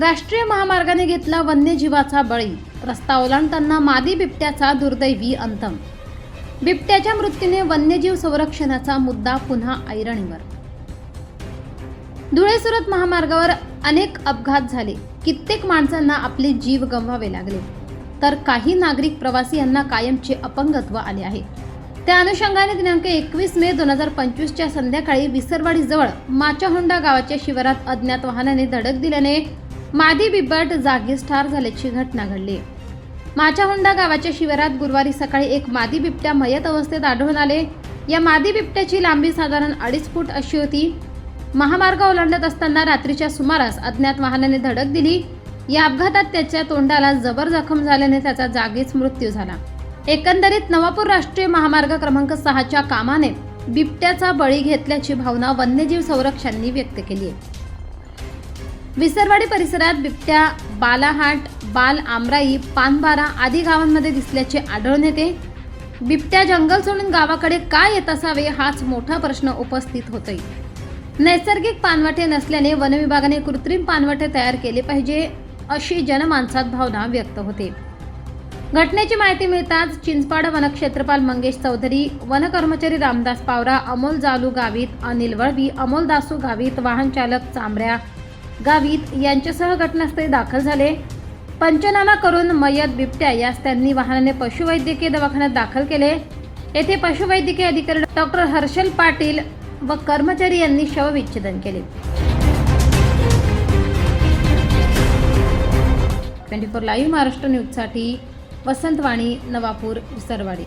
राष्ट्रीय महामार्गाने घेतला वन्यजीवाचा बळी. रस्ता ओलांडताना मादी बिबट्याचा दुर्दैवी अंतम. बिबट्याच्या मृत्यूने वन्यजीव संरक्षणाचा मुद्दा पुन्हा ऐरणीवर. धुळे सुरत महामार्गावर अनेक अपघात झाले. कित्येक माणसांना आपले जीव गमवावे लागले. तर काही नागरिक प्रवासी यांना कायमचे अपंगत्व आले आहे. त्या अनुषंगाने दिनांक एकवीस मे दोन हजार पंचवीसच्या संध्याकाळी विसरवाडीजवळ माचाहोंडा गावाच्या शिवारात अज्ञात वाहनाने धडक दिल्याने मादी बिबट जागीच ठार झाल्याची घटना घडली. माचाहुंडा गावाच्या शिवारात गुरुवारी सकाळी एक मादी बिबट्या मयत अवस्थेत आढळून आले. या मादी बिबट्याची लांबी साधारण अडीच फूट अशी होती. महामार्ग ओलांडत असताना रात्रीच्या सुमारास अज्ञात वाहनाने धडक दिली. या अपघातात त्याच्या तोंडाला जबर जखम झाल्याने त्याचा जागीच मृत्यू झाला. एकंदरीत नवापूर राष्ट्रीय महामार्ग क्रमांक सहाच्या कामाने बिबट्याचा बळी घेतल्याची भावना वन्यजीव संरक्षकांनी व्यक्त केली आहे विसरवाडी परिसरात बिबट्या बालाहाट बाल आमराई पानबारा आदी गावांमध्ये दिसल्याचे आढळून येते. बिबट्या जंगल सोडून गावाकडे का येत असावे हाच मोठा प्रश्न उपस्थित होतोय. नैसर्गिक पानवटे नसल्याने वनविभागाने कृत्रिम पानवटे तयार केले पाहिजे अशी जनमानसात भावना व्यक्त होते. घटनेची माहिती मिळताच चिंचपाड वनक्षेत्रपाल मंगेश चौधरी वनकर्मचारी रामदास पावरा अमोल जालू गावित अनिल वळवी अमोल दासू गावित वाहन चालक चांबऱ्या गावित यांच्यासह घटनास्थळी दाखल झाले. पंचनामा करून मयत बिबट्या यास त्यांनी वाहनाने पशुवैद्यकीय दवाखान्यात दाखल केले. येथे पशुवैद्यकीय अधिकारी डॉक्टर हर्षल पाटील व कर्मचारी यांनी शवविच्छेदन केले. ट्वेंटी फोर लाईव्ह महाराष्ट्र न्यूजसाठी वसंतवाणी नवापूर विसरवाडी.